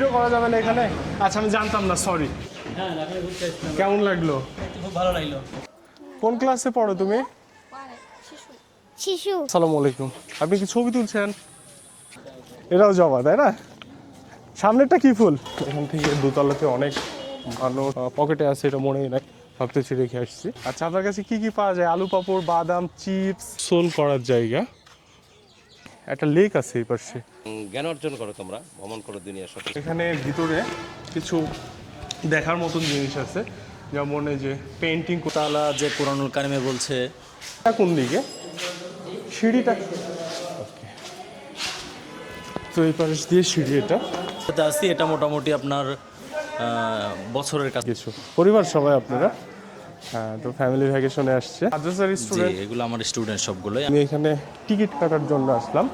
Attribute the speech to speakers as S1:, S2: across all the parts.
S1: Video করা যাবে না এখানে? আচ্ছা আমি জানতাম না সরি
S2: হ্যাঁ
S1: কেমন লাগল?
S2: খুব ভালো লাগল।
S1: কোন ক্লাসে পড়ো তুমি?
S3: শিশু।
S1: আসসালামু আলাইকুম। আপনি কি ছবি তুলছেন? এটাও জমা তাই না? সামনেরটা কি ফুল? এখান থেকে দোতলাতে অনেক মানুষ পকেটে আছে এটা মনেই নাই। ভাবতেছি রেখে আসছি। আচ্ছা আপনার কাছে কি কি পাওয়া যায়? আলু পাপড় বাদাম চিপস সোল করার জায়গা। একটা লেক আছে এই পাশে।
S4: জ্ঞান অর্জন করো তোমরা ভ্রমণ করো দুনিয়ার সব
S1: এখানে ভিতরে কিছু দেখার মতন জিনিস আছে যেমন এই যে পেন্টিং
S2: তালা যে কোরআনুল কারিমে বলছে।
S1: কোন দিকে? সিঁড়িটা. তো এই পাশ দিয়ে সিঁড়ি এটা।
S2: আছি এটা মোটামুটি আপনার বছরের কাছে
S1: কিছু। পরিবার সবাই আপনারা? হ্যাঁ তো ফ্যামিলি ভ্যাকেশনে আসছে। মাদ্রাসার স্টুডেন্ট
S2: এগুলো আমার স্টুডেন্ট সবগুলোই।
S1: আমি এখানে টিকিট কাটার জন্য আসলাম।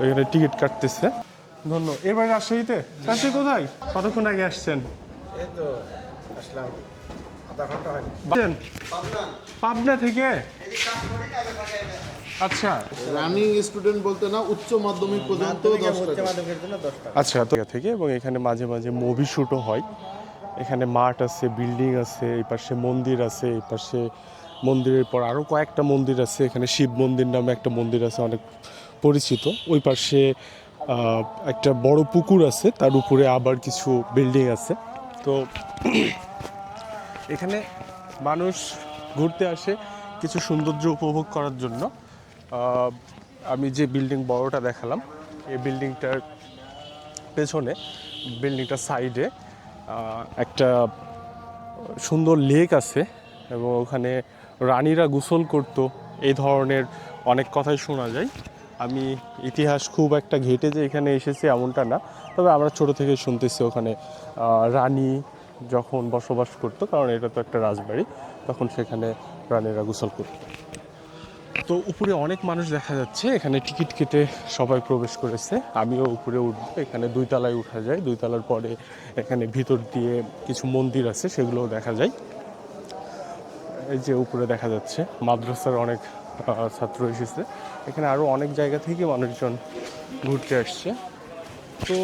S1: ওইখানে টিকিট কাটতেছে। ধন্যবাদ এবার রাজশাহীতে? রাজশাহী কোথায়? কতক্ষণ আগে আসছেন? আসছেন? পাবনা থেকে? আচ্ছা।
S5: রানিং স্টুডেন্ট বলতে না উচ্চ মাধ্যমিক পর্যন্ত
S1: আচ্ছা তো থেকে এবং এখানে মাঝে মাঝে মুভি শ্যুটও হয়। এখানে মাঠ আছে, বিল্ডিং আছে, এই পাশে মন্দির আছে, এই পাশে মন্দিরের পর আরও কয়েকটা মন্দির আছে। এখানে শিব মন্দির নামে একটা মন্দির আছে, অনেক পরিচিত। ওই পাশে একটা বড় পুকুর আছে, তার উপরে আবার কিছু বিল্ডিং আছে। তো এখানে মানুষ ঘুরতে আসে কিছু সৌন্দর্য উপভোগ করার জন্য। আমি যে বিল্ডিং বড়টা দেখালাম, এই বিল্ডিংটার পেছনে, বিল্ডিংটার সাইডে একটা সুন্দর লেক আছে এবং ওখানে রানীরা গোসল করতো। এই ধরনের অনেক কথাই শোনা যায়। আমি ইতিহাস খুব একটা ঘেটে যে এখানে এসেছি এমনটা না, তবে আমরা ছোট থেকে শুনতেছি ওখানে রানী যখন বসবাস করতো, কারণ এটা তো একটা রাজবাড়ি, তখন সেখানে রানীরা গোসল করতো। তো উপরে অনেক মানুষ দেখা যাচ্ছে, এখানে টিকিট কেটে সবাই প্রবেশ করেছে। আমিও উপরে উঠবো এখানে দুই তলায় উঠা যায়। দুই তলার পরে এখানে ভিতর দিয়ে কিছু মন্দির আছে, সেগুলোও দেখা যায়। এই যে উপরে দেখা যাচ্ছে, মাদ্রাসার অনেক ছাত্র এসেছে। এখানে আরও অনেক জায়গা থেকে মানুষজন ঘুরতে আসছে। তো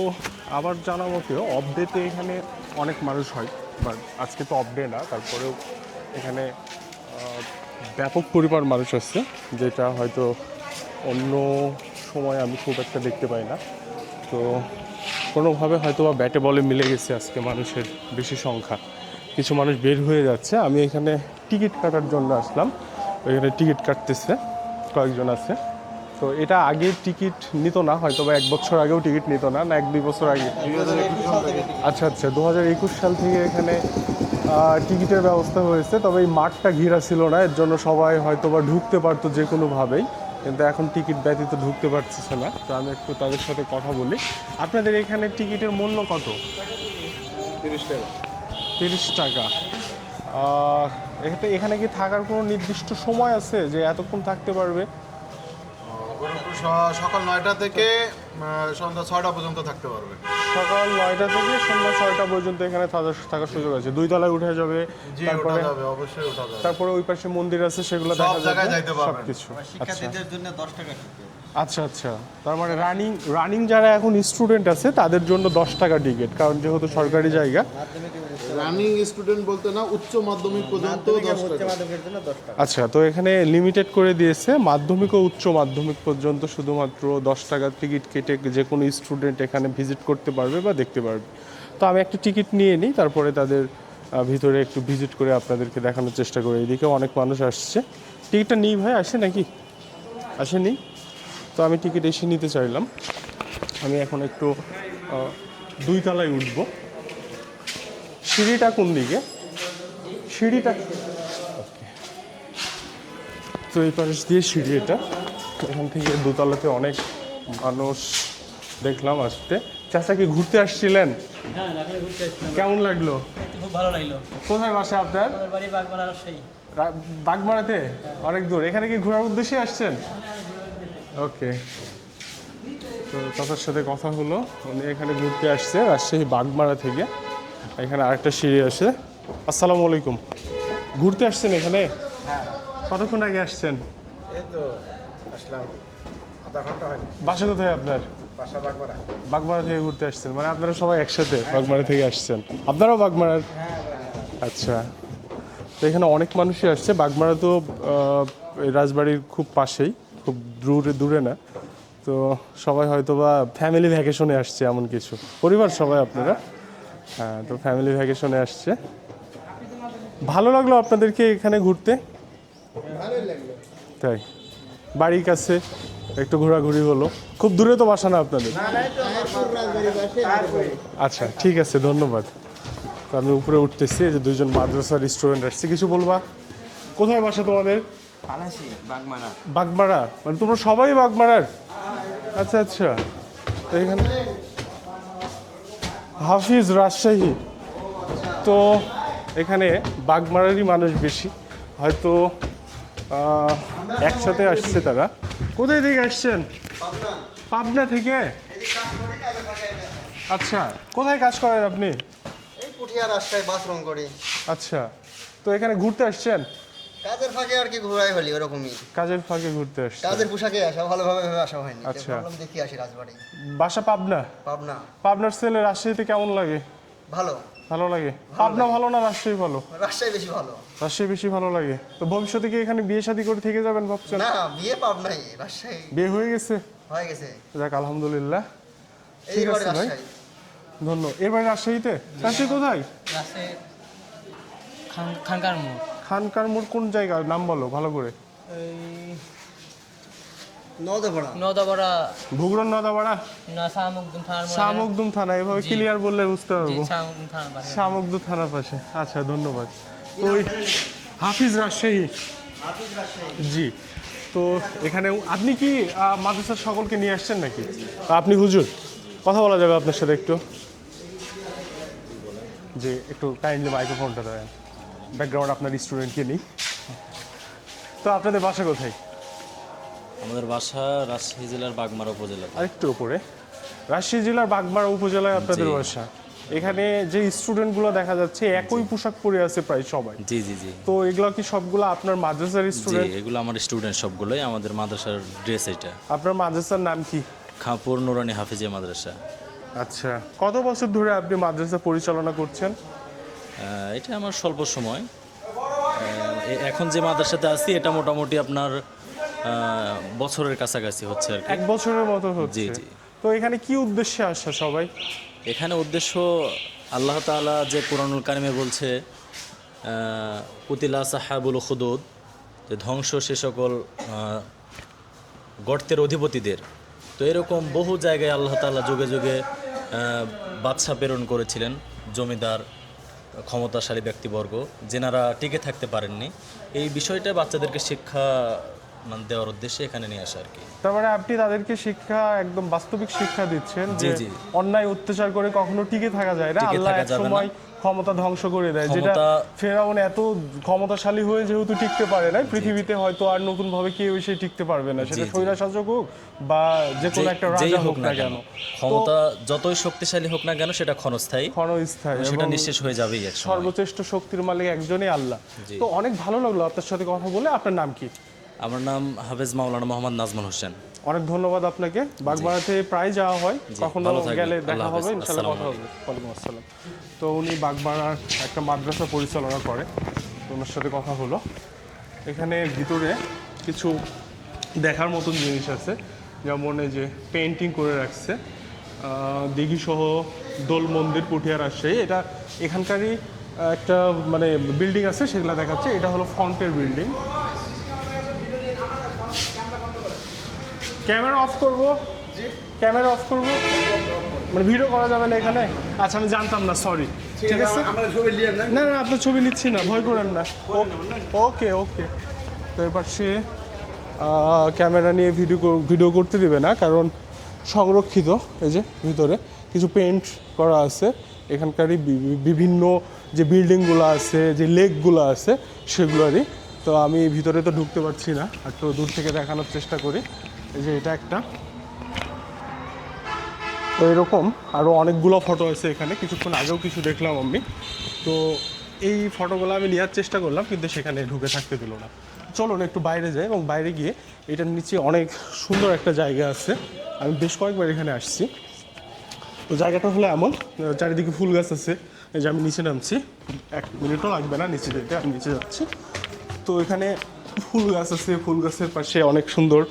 S1: আবার জানা মতেও অফ ডেতে এখানে অনেক মানুষ হয় বাট আজকে তো অফ ডে না, তারপরেও এখানে ব্যাপক পরিমাণ মানুষ আসছে, যেটা হয়তো অন্য সময় আমি খুব একটা দেখতে পাই না। তো কোনোভাবে হয়তো বা ব্যাটে বলে মিলে গেছে আজকে মানুষের বেশি সংখ্যা। কিছু মানুষ বের হয়ে যাচ্ছে। আমি এখানে টিকিট কাটার জন্য আসলাম। এখানে টিকিট কাটতেছে, কয়েকজন আছে। তো এটা আগে টিকিট নিত না হয়তো বা এক বছর আগেও টিকিট নিত না না এক দুই বছর আগে। আচ্ছা আচ্ছা দু হাজার একুশ সাল থেকে এখানে টিকিটের ব্যবস্থা হয়েছে তবে এই মাঠটা ঘেরা ছিল না এর জন্য সবাই হয়তো বা ঢুকতে পারতো যে কোনোভাবেই কিন্তু এখন টিকিট ব্যতীত ঢুকতে পারতেছে না। তো আমি একটু তাদের সাথে কথা বলি। আপনাদের এখানে টিকিটের মূল্য কত?
S5: তিরিশ টাকা।
S1: তিরিশ টাকা। এখানে এখানে কি থাকার কোনো নির্দিষ্ট সময় আছে যে এতক্ষণ থাকতে পারবে?
S5: সকাল নয়টা থেকে সন্ধ্যা ছয়টা পর্যন্ত থাকতে পারবে।
S1: সকাল নয়টা থেকে সন্ধ্যা ছয়টা পর্যন্ত এখানে থাকার থাকার সুযোগ আছে। দুই তলায় উঠে যাবে তারপরে
S5: যাবে অবশ্যই ওঠা যাবে।
S1: তারপরে ওই পাশে মন্দির আছে সেগুলো
S5: সব
S1: দেখা
S5: জায়গায়
S1: যাবে
S5: যাইতে পারবেন।
S1: সবকিছু। আচ্ছা
S2: জন্য দশ টাকা
S1: আচ্ছা আচ্ছা। তার মানে রানিং রানিং যারা এখন স্টুডেন্ট আছে তাদের জন্য দশ টাকা টিকিট কারণ যেহেতু সরকারি জায়গা
S5: রানিং স্টুডেন্ট বলতে না উচ্চ মাধ্যমিক পর্যন্ত টাকা।
S1: আচ্ছা তো এখানে লিমিটেড করে দিয়েছে মাধ্যমিক ও উচ্চ মাধ্যমিক পর্যন্ত শুধুমাত্র দশ টাকার টিকিট কেটে যে কোনো স্টুডেন্ট এখানে ভিজিট করতে পারবে বা দেখতে পারবে। তো আমি একটা টিকিট নিয়ে নিই তারপরে তাদের ভিতরে একটু ভিজিট করে আপনাদেরকে দেখানোর চেষ্টা করি। এদিকে অনেক মানুষ আসছে। টিকিটটা নিই ভাই আসে নাকি? আসেনি তো আমি টিকিট এসে নিতে চাইলাম। আমি এখন একটু দুই তলায় উঠব। সিঁড়িটা কোন দিকে? সিঁড়িটা তো এই পাশ দিয়ে সিঁড়ি এটা। এখান থেকে দোতলাতে অনেক মানুষ দেখলাম আসতে। চাচা কি ঘুরতে আসছিলেন?
S2: হ্যাঁ
S1: কেমন লাগল?
S2: খুব ভালো লাগল।
S1: কোথায় বাসা আপনার? বাগমারাতে? অনেক দূর। এখানে কি ঘোরার উদ্দেশ্যে আসছেন? ওকে তো চাচার সাথে কথা হলো। উনি এখানে ঘুরতে আসছে রাজশাহী বাগমারা থেকে। এখানে আরেকটা সিঁড়ি আছে। আসসালামু আলাইকুম। ঘুরতে আসছেন এখানে? কতক্ষণ আগে আসছেন? বাসা কোথায় আপনার? বাগমারা। থেকে ঘুরতে আসছেন। মানে আপনারা সবাই একসাথে বাগমারা থেকে আসছেন। আপনারাও বাগমারার? আচ্ছা। তো এখানে অনেক মানুষই আসছে। বাগমারা তো রাজবাড়ির খুব পাশেই। খুব দূরে দূরে না। তো সবাই হয়তো বা ফ্যামিলি ভ্যাকেশনে আসছে এমন কিছু। পরিবার সবাই আপনারা? হ্যাঁ তো ফ্যামিলি ভ্যাকেশনে আসছে। ভালো লাগল আপনাদেরকে এখানে ঘুরতে? তাই। বাড়ির কাছে একটু ঘোরাঘুরি হলো। খুব দূরে তো বাসা না আপনাদের? আচ্ছা ঠিক আছে ধন্যবাদ। তো আমি উপরে উঠতেছি যে দুইজন মাদ্রাসার স্টুডেন্ট আসছে। কিছু বলবা? কোথায় বাসা তোমাদের?
S3: বাগমারা।
S1: বাগমারা? মানে তোমরা সবাই বাগমারার? আচ্ছা আচ্ছা। তো এখানে হাফিজ রাজশাহী। তো এখানে বাগমারারই মানুষ বেশি। হয়তো একসাথে আসছে তারা। কোথায় থেকে আসছেন? পাবনা থেকে? আচ্ছা কোথায় কাজ করেন আপনি? আচ্ছা তো এখানে ঘুরতে আসছেন?
S6: কাজের ফাঁকে আর কি ঘোরাই হলি ওরকমই।
S1: কাজের ফাঁকে ঘুরতে আসছেন
S6: কাজের পোশাকে আসা ভালোভাবে ভেবে আসা হয়নি।
S1: আচ্ছা।
S6: ভাবলাম দেখি আসি রাজবাড়ি।
S1: বাসা পাবনা?
S6: পাবনা।
S1: পাবনার ছেলে রাজশাহীতে কেমন লাগে?
S6: ভালো।
S1: ভালো লাগে? পাবনা ভালো না রাজশাহী ভালো?
S6: রাজশাহী বেশি ভালো।
S1: রাজশাহী বেশি ভালো লাগে। তো ভবিষ্যতে কি এখানে বিয়ে শাদী করে থেকে যাবেন ভাবছেন?
S6: না বিয়ে পাবনাই রাজশাহী।
S1: বিয়ে হয়ে গেছে?
S6: হয়ে গেছে।
S1: যাক আলহামদুলিল্লাহ। ঠিক
S6: এইবারে
S1: আছে ভাই।
S6: রাজশাহী।
S1: ধন্যবাদ এবার রাজশাহীতে? রাজশাহী কোথায়?
S3: রাসে খান খানকার মোড়।
S1: খানকার মোড় কোন জায়গা নাম বলো ভালো করে। নদাপাড়া
S3: না
S1: শামুকদুম থানা এভাবে ক্লিয়ার বললে বুঝতে পারব।
S3: থানার পাশে।
S1: আচ্ছা ধন্যবাদ। তো ওই হাফিজ রাজশাহী। জি। তো এখানে আপনি কি মাদ্রাসার সকলকে নিয়ে আসছেন নাকি? আপনি হুজুর কথা বলা যাবে আপনার সাথে একটু। যে একটু কাইন্ডলি মাইক্রোফোনটা দেন ব্যাকগ্রাউন্ড আপনার স্টুডেন্টকে নিই। তো আপনাদের বাসা কোথায়?
S2: আমাদের বাসা রাজশাহী জেলার বাগমারা উপজেলা।
S1: আরেকটু উপরে। রাজশাহী জেলার বাগমারা উপজেলায় আপনাদের বাসা। এখানে যে স্টুডেন্টগুলো দেখা যাচ্ছে একই পোশাক পরে আছে প্রায় সবাই।
S2: জি জি জি।
S1: তো এগুলো কি সবগুলো আপনার মাদ্রাসার
S2: জি
S1: স্টুডেন্ট
S2: এগুলো আমার স্টুডেন্ট সবগুলোই আমাদের মাদ্রাসার ড্রেস এটা।
S1: আপনার মাদ্রাসার নাম কি?
S2: খাঁপুর নুরানি হাফিজিয়া মাদ্রাসা।
S1: আচ্ছা। কত বছর ধরে আপনি মাদ্রাসা পরিচালনা করছেন?
S2: এটা আমার স্বল্প সময়। এখন যে মাদ্রাসাতে আছি এটা মোটামুটি আপনার বছরের কাছাকাছি হচ্ছে আর কি।
S1: এক বছরের মতো হচ্ছে।
S2: জি, জি।
S1: তো এখানে কি উদ্দেশ্যে আসা সবাই?
S2: এখানে উদ্দেশ্য আল্লাহ তাআলা যে কোরআনুল কারিমে বলছে কুতিলা সাহাবুল খুদুদ যে ধ্বংস সে সকল গর্তের অধিপতিদের। তো এরকম বহু জায়গায় আল্লাহ তাআলা যুগে যুগে বাদশা প্রেরণ করেছিলেন জমিদার ক্ষমতাশালী ব্যক্তিবর্গ যেনারা টিকে থাকতে পারেননি। এই বিষয়টা বাচ্চাদেরকে শিক্ষা মানে দেওয়ার উদ্দেশ্যে এখানে নিয়ে আসা আর কি।
S1: তার মানে আপনি তাদেরকে শিক্ষা একদম বাস্তবিক শিক্ষা দিচ্ছেন যে অন্যায় অত্যাচার করে কখনো টিকে থাকা যায় না। আল্লাহ এক সময় ক্ষমতা ধ্বংস করে দেয় যেটা ফেরাউন এত ক্ষমতাশালী হয়ে যেহেতু টিকতে পারে না পৃথিবীতে হয়তো আর নতুন ভাবে কেউ এসে টিকতে পারবে না সেটা। স্বৈরা শাসক হোক বা যে কোনো একটা রাজা হোক না কেন।
S2: ক্ষমতা যতই শক্তিশালী হোক না কেন সেটা ক্ষণস্থায়ী।
S1: ক্ষণস্থায়ী
S2: সেটা নিঃশেষ হয়ে যাবেই
S1: সর্বশ্রেষ্ঠ শক্তির মালিক একজনই আল্লাহ। তো অনেক ভালো লাগল আপনার সাথে কথা বলে। আপনার নাম কি?
S2: আমার নাম হাফেজ মাওলানা মোহাম্মদ নাজমুল হোসেন।
S1: অনেক ধন্যবাদ আপনাকে। বাগবাড়াতে প্রায় যাওয়া হয়। কখনো গেলে দেখা হবে
S2: হাফেজ।
S1: ইনশাল্লাহ কথা হবে। ওয়ালাইকুম আসসালাম। তো উনি বাগবাড়ার একটা মাদ্রাসা পরিচালনা করে। তো ওনার সাথে কথা হলো। এখানে ভিতরে কিছু দেখার মতন জিনিস আছে। যেমন এই যে পেন্টিং করে রাখছে। দিঘি সহ দোল মন্দির পুঠিয়া রাজশাহী। এটা এখানকারই একটা মানে বিল্ডিং আছে সেগুলো দেখাচ্ছে। এটা হলো ফ্রন্টের বিল্ডিং ক্যামেরা অফ করব? ক্যামেরা অফ করব? মানে ভিডিও করা যাবে না এখানে? আচ্ছা আমি জানতাম না সরি ঠিক আছে না না আপনার ছবি নিচ্ছি না ভয় করেন না। Okay okay. তো এবার সে ক্যামেরা নিয়ে ভিডিও ভিডিও করতে দেবে না কারণ সংরক্ষিত এই যে ভিতরে কিছু পেন্ট করা আছে। এখানকারই বিভিন্ন যে বিল্ডিংগুলো আছে যে লেকগুলো আছে সেগুলোরই। তো আমি ভিতরে তো ঢুকতে পারছি না একটু দূর থেকে দেখানোর চেষ্টা করি। এই যে এটা একটা। তো এরকম আরও অনেকগুলো ফটো আছে এখানে। কিছুক্ষণ আগেও কিছু দেখলাম আমি। তো এই ফটোগুলো আমি নেওয়ার চেষ্টা করলাম, কিন্তু সেখানে ঢুকে থাকতে দিল না। চলুন একটু বাইরে যাই এবং বাইরে গিয়ে এটার নিচে অনেক সুন্দর একটা জায়গা আছে। আমি বেশ কয়েকবার এখানে আসছি। তো জায়গাটা হলো এমন চারিদিকে ফুল গাছ আছে। এই যে আমি নিচে নামছি। এক মিনিটও লাগবে না নিচে যেতে, আমি নিচে যাচ্ছি। তো এখানে ফুল গাছ আছে, ফুল গাছের পাশে অনেক সুন্দর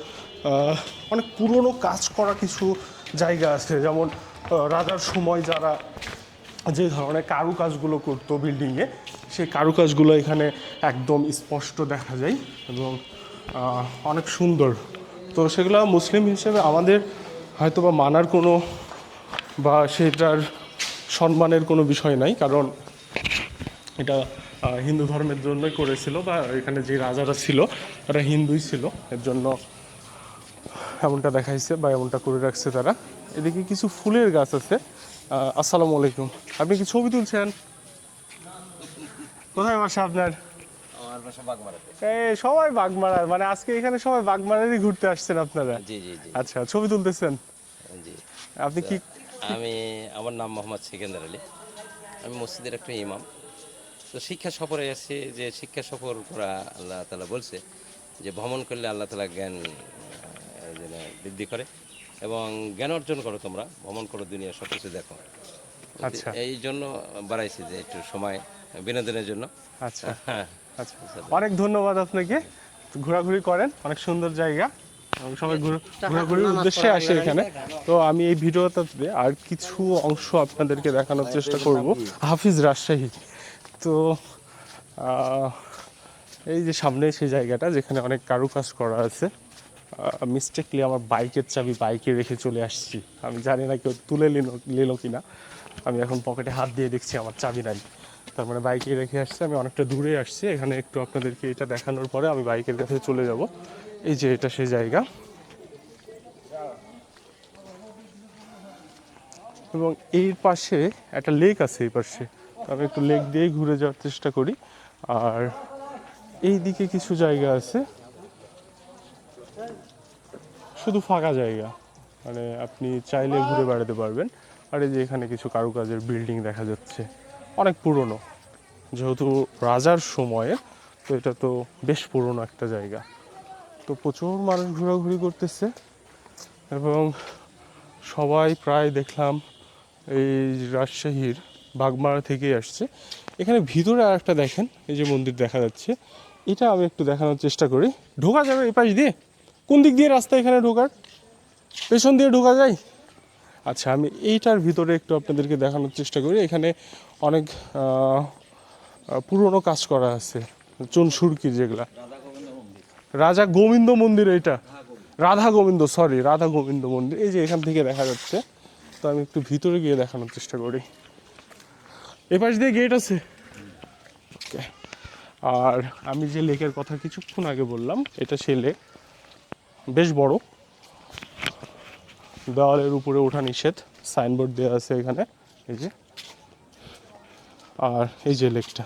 S1: অনেক পুরনো কাজ করা কিছু জায়গা আছে। যেমন রাজার সময় যারা যে ধরনের কারুকাজগুলো করতো বিল্ডিংয়ে, সেই কারুকাজগুলো এখানে একদম স্পষ্ট দেখা যায় এবং অনেক সুন্দর। তো সেগুলো মুসলিম হিসেবে আমাদের হয়তো বা মানার কোনো বা সেটার সম্মানের কোনো বিষয় নাই, কারণ এটা হিন্দু ধর্মের জন্যই করেছিল বা এখানে যে রাজারা ছিল, তারা হিন্দুই ছিল। এর জন্য এমনটা দেখাইছে বা এমনটা করে রাখছে তারা। এদিকে কিছু ফুলের গাছ আছে। আসসালামু আলাইকুম। আপনি কি ছবি তুলছেন? কোথায় বাসা আপনার? সবাই বাগমারার মানে আজকে এখানে সবাই বাগমারারই ঘুরতে আসছেন আপনারা?
S4: জি জি জি।
S1: আচ্ছা ছবি তুলতেছেন?
S4: জি।
S1: আপনি কি
S4: আমি আমার নাম মোহাম্মদ সিকেন্দার আলী। আমি মসজিদের একটা ইমাম। তো শিক্ষা সফরে এসেছি যে শিক্ষা সফর করা আল্লাহ তালা বলছে যে ভ্রমণ করলে আল্লাহ তালা জ্ঞান বৃদ্ধি করে এবং জ্ঞান অর্জন করো তোমরা ভ্রমণ করো দুনিয়া সব কিছু দেখো।
S1: আচ্ছা।
S4: এই জন্য বাড়াইছি যে একটু সময় বিনোদনের জন্য।
S1: আচ্ছা।
S4: হ্যাঁ।
S1: আচ্ছা। অনেক ধন্যবাদ আপনাকে। ঘোরাঘুরি করেন অনেক সুন্দর জায়গা। সবাই ঘোরাঘুরির উদ্দেশ্যে আসে এখানে। তো আমি এই ভিডিওটাতে আর কিছু অংশ আপনাদেরকে দেখানোর চেষ্টা করব। হাফিজ রাজশাহী। তো আহ, এই যে সামনে সেই জায়গাটা যেখানে অনেক কারুকাজ করা আছে। মিস্টেকলি আমার বাইকের চাবি বাইকে রেখে চলে আসছি। আমি জানি না কেউ তুলে নিল নিল কিনা। আমি এখন পকেটে হাত দিয়ে দেখছি আমার চাবি নাই। তার মানে বাইকে রেখে আসছি, আমি অনেকটা দূরে আসছি। এখানে একটু আপনাদেরকে এটা দেখানোর পরে আমি বাইকের কাছে চলে যাব। এই যে এটা সেই জায়গা। এবং এই পাশে একটা লেক আছে এই পাশে। আমি একটু লেক দিয়েই ঘুরে যাওয়ার চেষ্টা করি। আর এই দিকে কিছু জায়গা আছে। শুধু ফাঁকা জায়গা। মানে আপনি চাইলে ঘুরে বেড়াতে পারবেন। আর এই যে এখানে কিছু কারুকাজের বিল্ডিং দেখা যাচ্ছে, অনেক পুরনো। যেহেতু রাজার সময়ে তো এটা তো বেশ পুরনো একটা জায়গা। তো প্রচুর মানুষ ঘোরাঘুরি করতেছে। এবং সবাই প্রায় দেখলাম এই রাজশাহীর বাগমারা থেকেই আসছে। এখানে ভিতরে আর একটা দেখেন, এই যে মন্দির দেখা যাচ্ছে। এটা আমি একটু দেখানোর চেষ্টা করি। ঢোকা যাবে এই পাশ দিয়ে? কোন দিক দিয়ে রাস্তা এখানে ঢোকার? পেছন দিয়ে ঢোকা যায়? আচ্ছা আমি এইটার ভিতরে একটু আপনাদেরকে দেখানোর চেষ্টা করি। এখানে অনেক পুরনো কাজ করা আছে। চুন সুরকির যেগুলা। রাজা গোবিন্দ মন্দির এইটা। রাধা গোবিন্দ সরি রাধা গোবিন্দ মন্দির। এই যে এখান থেকে দেখা যাচ্ছে। তো আমি একটু ভিতরে গিয়ে দেখানোর চেষ্টা করি। এ পাশ দিয়ে গেট আছে. আর আমি যে লেকের কথা কিছুক্ষণ আগে বললাম, এটা সেই লেক বেশ বড়। দেওয়ালের উপরে ওঠা নিষেধ, সাইনবোর্ড দেওয়া আছে এখানে, এই যে। আর এই যে লেকটা।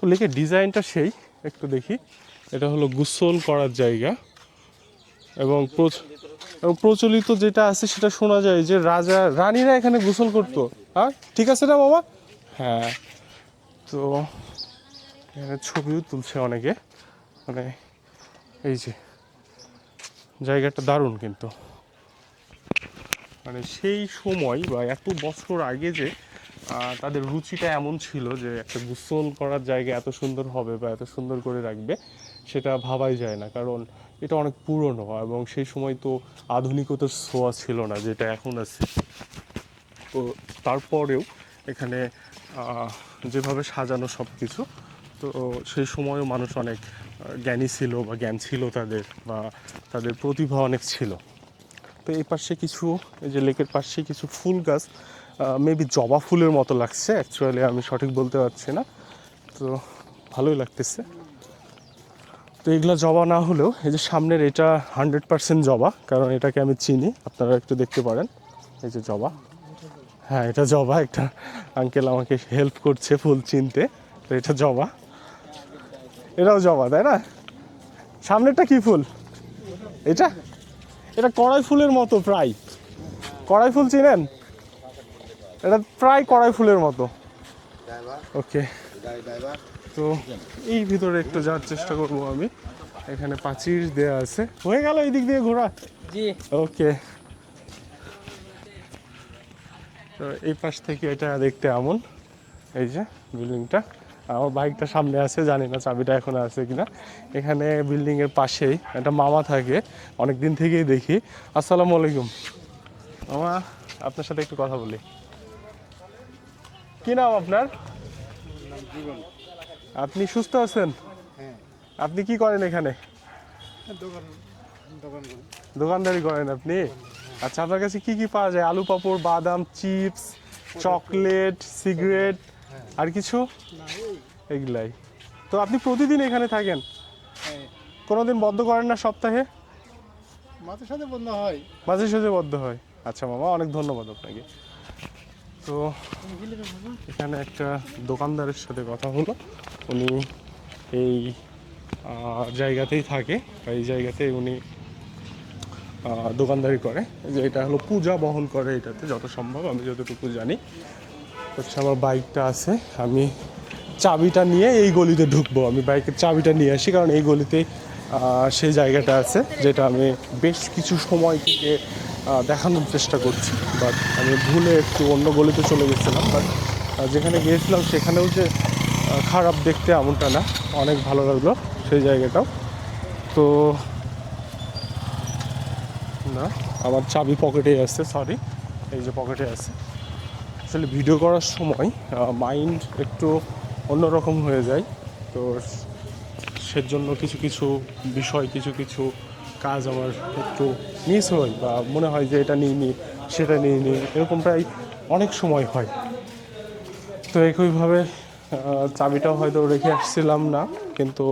S1: তো লেকের ডিজাইনটা সেই, একটু দেখি। এটা হলো গুসল করার জায়গা। এবং এবং প্রচলিত যেটা আছে সেটা শোনা যায় যে রাজা, রানীরা এখানে গোসল করতো। হ্যাঁ ঠিক আছে না বাবা? হ্যাঁ। তো এখানে ছবিও তুলছে অনেকে। মানে এই যে। জায়গাটা দারুণ কিন্তু। মানে সেই সময় বা এত বছর আগে যে তাদের রুচিটা এমন ছিল যে, একটা গোসল করার জায়গা এত সুন্দর হবে বা এত সুন্দর করে রাখবে, সেটা ভাবাই যায় না। কারণ এটা অনেক পুরনো এবং সেই সময় তো আধুনিকতার ছোঁয়া ছিল না, যেটা এখন আছে। তো তারপরেও এখানে যেভাবে সাজানো সব কিছু তো সেই সময়ও মানুষ অনেক জ্ঞানী ছিল বা জ্ঞান ছিল তাদের বা তাদের প্রতিভা অনেক ছিল। তো এই পাশে কিছু, এই যে লেকের পাশে কিছু ফুল গাছ মেবি জবা ফুলের মতো লাগছে অ্যাকচুয়ালি আমি সঠিক বলতে পারছি না। তো ভালোই লাগতেছে। তো এগুলো জবা না হলেও এই যে সামনের এটা হান্ড্রেড পার্সেন্ট জবা, কারণ এটাকে আমি চিনি, আপনারা একটু দেখতে পারেন। এই যে জবা। হ্যাঁ এটা জবা, একটা আঙ্কেল আমাকে হেল্প করছে ফুল চিনতে। তো এটা জবা। এটাও জবা তাই না? সামনেরটা কি ফুল? এটা? এটা কড়াই ফুলের মতো প্রায়। কড়াই ফুল চিনেন? এটা প্রায় কড়াই ফুলের মতো। ওকে। তো এই ভিতরে একটু যাওয়ার চেষ্টা করব আমি। এখানে পাঁচির দেয়া আছে। হয়ে গেল এই দিক দিয়ে ঘোরা?
S3: জি।
S1: ওকে। তো এই পাশ থেকে এটা দেখতে এমন এই যে বিল্ডিংটা আমার বাইকটা সামনে আছে, জানি না চাবিটা এখন আছে কিনা। এখানে বিল্ডিং এর পাশেই একটা মামা থাকে অনেক দিন থেকেই দেখি। আসসালামু আলাইকুম। মামা, আপনার সাথে একটু কথা বলি। কি নাম আপনার? আপনি সুস্থ আছেন? আপনি কি করেন এখানে? দোকানদারি করেন আপনি? আচ্ছা আপনার কাছে কি কি পাওয়া যায়? আলু পাপড়, বাদাম, চিপস, চকলেট, সিগারেট, আর কিছু? এগুলাই। তো আপনি প্রতিদিন এখানে থাকেন? কোনোদিন বন্ধ করেন না সপ্তাহে?
S7: মাঝে সাথে বন্ধ হয়।
S1: মাঝে সাঝে বদ্ধ হয়। আচ্ছা মামা অনেক ধন্যবাদ আপনাকে। তো এখানে একটা দোকানদারের সাথে কথা হলো। উনি এই জায়গাতেই থাকে। বা এই জায়গাতেই উনি দোকানদারি করে। যে এটা হলো পূজা বহন করে এটাতে যত সম্ভব আমি যতটুকু জানি। হচ্ছে আমার বাইকটা আছে আমি চাবিটা নিয়ে এই গলিতে ঢুকবো। আমি বাইকের চাবিটা নিয়ে আসি, কারণ এই গলিতে সেই জায়গাটা আছে, যেটা আমি বেশ কিছু সময় থেকে দেখানোর চেষ্টা করছি। বাট আমি ভুলে একটু অন্য গলিতে চলে গেছিলাম, বাট যেখানে গিয়েছিলাম সেখানেও যে খারাপ দেখতে এমনটা না, অনেক ভালো লাগল সেই জায়গাটাও। তো, না, আমার চাবি পকেটে আছে সরি এই যে পকেটে আছে। আসলে ভিডিও করার সময় মাইন্ড একটু অন্যরকম হয়ে যায়। তো সেজন্য কিছু কিছু বিষয়, কিছু কিছু কাজ আমার একটু মিস হয় বা মনে হয় যে এটা নিয়ে নিই সেটা নিয়ে নিই এরকম প্রায় অনেক সময় হয়। তো একইভাবে চাবিটাও হয়তো রেখে আসছিলাম না, কিন্তু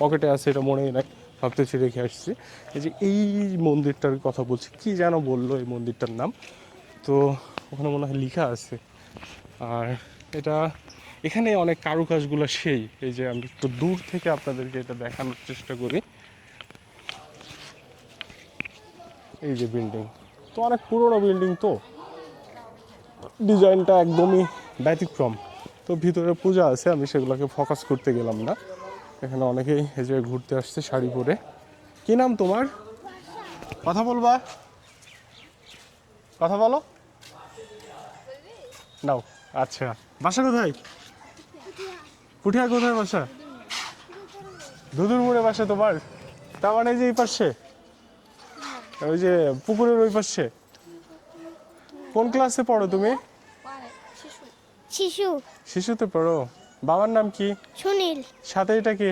S1: পকেটে আছে এটা মনেই নাই ভাবতেছি রেখে আসছি। এই যে এই মন্দিরটার কথা বলছি, কি যেন বলল এই মন্দিরটার নাম? তো ওখানে মনে হয় লেখা আছে। আর এটা এখানে অনেক কারুকাজগুলো সেই, এই যে আমি একটু দূর থেকে আপনাদেরকে এটা দেখানোর চেষ্টা করি। এই যে বিল্ডিং তো অনেক পুরোনো বিল্ডিং তো। ডিজাইনটা একদমই ব্যতিক্রম। তো ভিতরে পূজা আছে, আমি সেগুলোকে ফোকাস করতে গেলাম না। এখানে অনেকেই এই যে ঘুরতে আসছে শাড়ি পরে। কি নাম তোমার? কথা বলবা। কথা বলো। নাও আচ্ছা। বাসা কোথায়? পুঠিয়া কোথায় বাসা? দুদুর মোড়ে বাসা তোমার? তার মানে এই যে এই পাশে? ওই যে পুকুরের ওই পাশে? কোন ক্লাসে পড়ো তুমি?
S8: শিশু।
S1: শিশুতে পড়ো। বাবার নাম কি?
S8: সুনীল।
S1: সাথে এটা কি?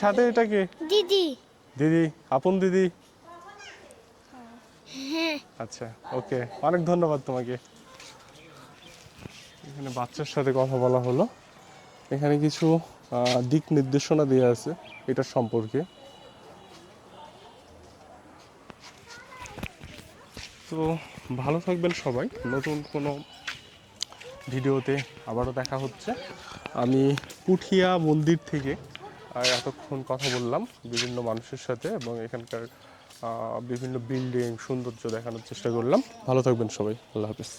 S1: সাথে এটা কি?
S8: দিদি।
S1: দিদি। আপন দিদি? আচ্ছা ওকে। অনেক ধন্যবাদ তোমাকে। এখানে বাচ্চার সাথে কথা বলা হলো। এখানে কিছু দিক নির্দেশনা দেওয়া আছে এটার সম্পর্কে। তো ভালো থাকবেন সবাই। নতুন কোনো ভিডিওতে আবারও দেখা হচ্ছে। আমি পুঠিয়া মন্দির থেকে এতক্ষণ কথা বললাম বিভিন্ন মানুষের সাথে এবং এখানকার বিভিন্ন বিল্ডিং সৌন্দর্য দেখানোর চেষ্টা করলাম। ভালো থাকবেন সবাই। আল্লাহ হাফিজ।